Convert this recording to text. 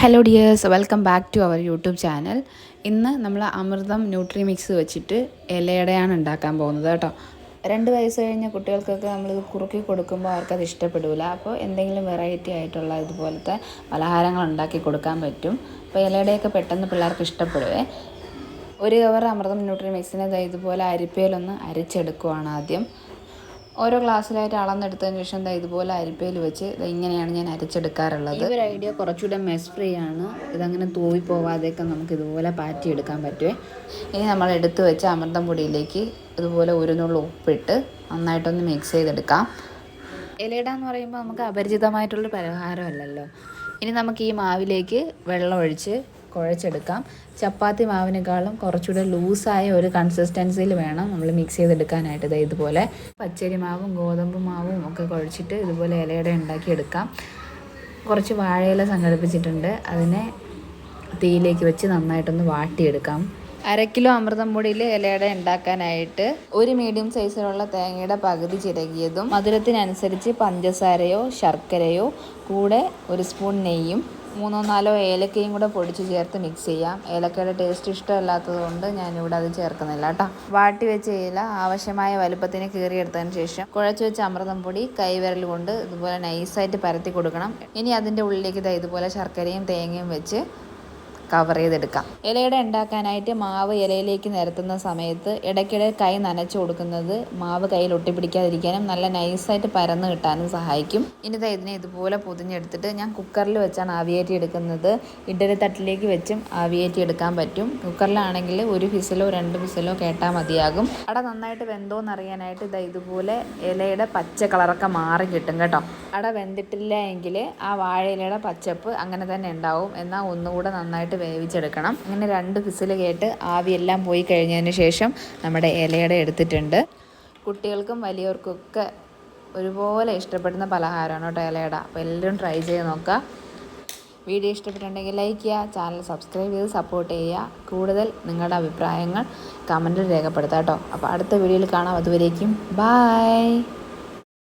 Hello dears welcome back to our YouTube channel ഇന്ന് നമ്മൾ അമൃതം nutri mix വെച്ചിട്ട് ഇലയുടെയാണ് ഉണ്ടാക്കാൻ പോകുന്നത് കേട്ടോ. രണ്ട് വയസ്സ് കഴിഞ്ഞ കുട്ടികൾക്കൊക്കെ നമ്മൾ കുറുക്കി കൊടുക്കുമ്പോൾ അവർക്കത് ഇഷ്ടപ്പെടില്ല അപ്പോൾ എന്തെങ്കിലും വെറൈറ്റി ആയിട്ടുള്ള ഇതുപോലത്തെ പലഹാരങ്ങൾ ഉണ്ടാക്കി കൊടുക്കാൻ പറ്റും. അപ്പോൾ ഇലയുടെയൊക്കെ പെട്ടെന്ന് പിള്ളേർക്ക് ഇഷ്ടപ്പെടുവേ. ഒരു കവർ അമൃതം ന്യൂട്രി മിക്സിനെ ഇതുപോലെ അരിപ്പയിലൊന്ന് അരിച്ചെടുക്കുവാണ് ആദ്യം. ഓരോ ഗ്ലാസ്സിലായിട്ട് അളന്നെടുത്തതിന് ശേഷം ദാ ഇതുപോലെ അരിപ്പയിൽ വെച്ച് ഇങ്ങനെയാണ് ഞാൻ അരച്ചെടുക്കാറുള്ളത്. ഈ ഒരു ഐഡിയ കുറച്ചുകൂടെ മെസ് ഫ്രീ ആണ്. ഇതങ്ങനെ തൂവി പോവാതെയൊക്കെ നമുക്ക് ഇതുപോലെ പാറ്റി എടുക്കാൻ പറ്റുമേ ഇനി നമ്മൾ എടുത്തു വെച്ച അമൃതം പൊടിയിലേക്ക് ഇതുപോലെ ഒരു നുള്ളു ഉപ്പിട്ട് നന്നായിട്ടൊന്ന് മിക്സ് ചെയ്തെടുക്കാം. ഇലയിട എന്ന് പറയുമ്പോൾ നമുക്ക് അപരിചിതമായിട്ടുള്ള പലഹാരമല്ലല്ലോ. ഇനി നമുക്ക് ഈ മാവിലേക്ക് വെള്ളം ഒഴിച്ച് കുഴച്ചെടുക്കാം. ചപ്പാത്തി മാവിനേക്കാളും കുറച്ചുകൂടെ ലൂസായ ഒരു കൺസിസ്റ്റൻസിയിൽ വേണം നമ്മൾ മിക്സ് ചെയ്തെടുക്കാനായിട്ട്. ദേ ഇതുപോലെ പച്ചരി മാവും ഗോതമ്പ് മാവും ഒക്കെ കുഴച്ചിട്ട് ഇതുപോലെ ഇലയുടെ ഉണ്ടാക്കിയെടുക്കാം കുറച്ച് വാഴയില സംഘടിപ്പിച്ചിട്ടുണ്ട്. അതിനെ തീയിലേക്ക് വെച്ച് നന്നായിട്ടൊന്ന് വാട്ടിയെടുക്കാം. അര കിലോ അമൃതം പൊടിയിൽ ഇലയുടെ ഉണ്ടാക്കാനായിട്ട് ഒരു മീഡിയം സൈസിലുള്ള തേങ്ങയുടെ പകുതി ചിരകിയതും മധുരത്തിനനുസരിച്ച് പഞ്ചസാരയോ ശർക്കരയോ കൂടെ ഒരു സ്പൂൺ നെയ്യും മൂന്നോ നാലോ ഏലക്കയും കൂടെ പൊടിച്ച് ചേർത്ത് മിക്സ് ചെയ്യാം. ഏലക്കയുടെ ടേസ്റ്റ് ഇഷ്ടമല്ലാത്തത് കൊണ്ട് ഞാനിവിടെ അത് ചേർക്കുന്നില്ല കേട്ടോ. വാട്ടി വെച്ച ഇല ആവശ്യമായ വലുപ്പത്തിന് കീറിയെടുത്തതിന് ശേഷം കുഴച്ച് വെച്ച അമൃതം പൊടി കൈവിരൽ കൊണ്ട് ഇതുപോലെ നൈസായിട്ട് പരത്തി കൊടുക്കണം. ഇനി അതിന്റെ ഉള്ളിലേക്ക് ഇതാ ഇതുപോലെ ശർക്കരയും തേങ്ങയും വെച്ച് കവർ ചെയ്തെടുക്കാം. ഇലയുടെ ഉണ്ടാക്കാനായിട്ട് മാവ് ഇലയിലേക്ക് നിരത്തുന്ന സമയത്ത് ഇടയ്ക്കിടെ കൈ നനച്ചു കൊടുക്കുന്നത് മാവ് കയ്യിൽ ഒട്ടിപ്പിടിക്കാതിരിക്കാനും നല്ല നൈസായിട്ട് പരന്ന് കിട്ടാനും സഹായിക്കും. ഇനി ഇതിനെ ഇതുപോലെ പൊതിഞ്ഞെടുത്തിട്ട് ഞാൻ കുക്കറിൽ വെച്ചാണ് ആവിയേറ്റി എടുക്കുന്നത്. ഇഡലി തട്ടിലേക്ക് വെച്ചും ആവിയേറ്റി എടുക്കാൻ പറ്റും. കുക്കറിലാണെങ്കിൽ ഒരു ഫിസിലോ രണ്ട് ഫിസിലോ കേട്ടാൽ മതിയാകും. അട നന്നായിട്ട് വെന്തോന്ന് അറിയാനായിട്ട് ഇതാ ഇതുപോലെ ഇലയുടെ പച്ച കളറൊക്കെ മാറി കിട്ടും കേട്ടോ. അട വെന്തിട്ടില്ല എങ്കിൽ ആ വാഴയിലയുടെ പച്ചപ്പ് അങ്ങനെ തന്നെ ഉണ്ടാവും. എന്നാൽ ഒന്നുകൂടെ നന്നായിട്ട് വേവിച്ചെടുക്കണം. അങ്ങനെ രണ്ട് ഫിസിൽ കേട്ട് ആവിയെല്ലാം പോയി കഴിഞ്ഞതിന് ശേഷം നമ്മുടെ ഇലയുടെ എടുത്തിട്ടുണ്ട്. കുട്ടികൾക്കും വലിയവർക്കൊക്കെ ഒരുപോലെ ഇഷ്ടപ്പെടുന്ന പലഹാരമാണ് കേട്ടോ ഇലയട. അപ്പോൾ എല്ലാവരും ട്രൈ ചെയ്ത് നോക്കുക. വീഡിയോ ഇഷ്ടപ്പെട്ടിട്ടുണ്ടെങ്കിൽ ലൈക്ക് ചെയ്യുക ചാനൽ സബ്സ്ക്രൈബ് ചെയ്ത് സപ്പോർട്ട് ചെയ്യുക. കൂടുതൽ നിങ്ങളുടെ അഭിപ്രായങ്ങൾ കമന്റിൽ രേഖപ്പെടുത്താം കേട്ടോ. അപ്പോൾ അടുത്ത വീഡിയോയിൽ കാണാം. അതുവരേക്കും ബായ്